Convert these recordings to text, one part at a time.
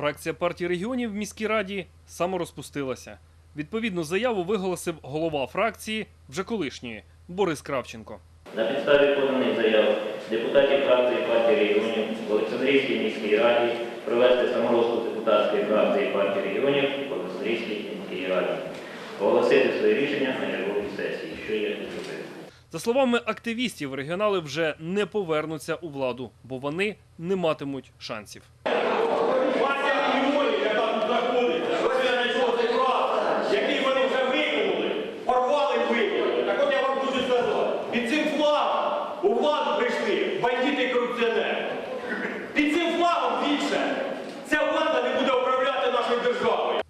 Фракція партії регіонів в міській раді саморозпустилася. Відповідну заяву виголосив голова фракції, вже колишньої, Борис Кравченко. На підставі поданих заяв депутатів фракції партії регіонів в Олександрійській міській раді провести саморозпуск депутатської фракції партії регіонів в Олександрійській міській раді. Оголосити своє рішення на черговій сесії, що є зробити. За словами активістів, регіонали вже не повернуться у владу, бо вони не матимуть шансів.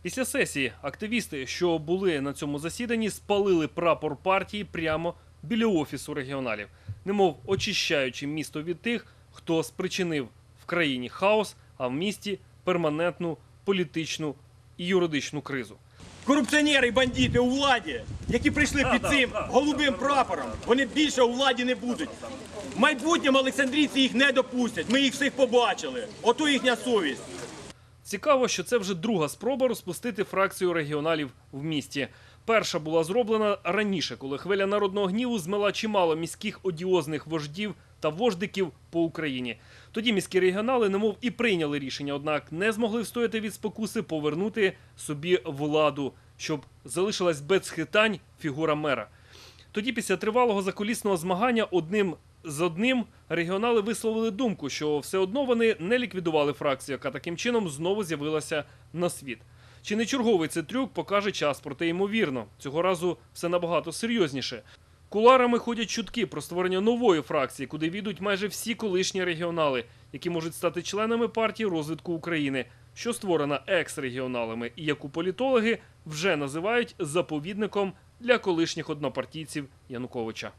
Після сесії активісти, що були на цьому засіданні, спалили прапор партії прямо біля офісу регіоналів, немов очищаючи місто від тих, хто спричинив в країні хаос, а в місті перманентну політичну і юридичну кризу. Корупціонери і бандити у владі, які прийшли під цим голубим прапором, вони більше у владі не будуть. В майбутньому Олександрійці їх не допустять. Ми їх всіх побачили. Ото їхня совість. Цікаво, що це вже друга спроба розпустити фракцію регіоналів в місті. Перша була зроблена раніше, коли хвиля народного гніву змела чимало міських одіозних вождів та вождиків по Україні. Тоді міські регіонали, немов і прийняли рішення, однак не змогли встояти від спокуси повернути собі владу, щоб залишилась без хитань фігура мера. Тоді, після тривалого закулісного змагання одним з одним регіонали висловили думку, що все одно вони не ліквідували фракцію, яка таким чином знову з'явилася на світ. Чи не черговий це трюк покаже час, проте ймовірно, цього разу все набагато серйозніше. Куларами ходять чутки про створення нової фракції, куди війдуть майже всі колишні регіонали, які можуть стати членами партії розвитку України, що створена екс-регіоналами, і яку політологи вже називають заповідником для колишніх однопартійців Януковича.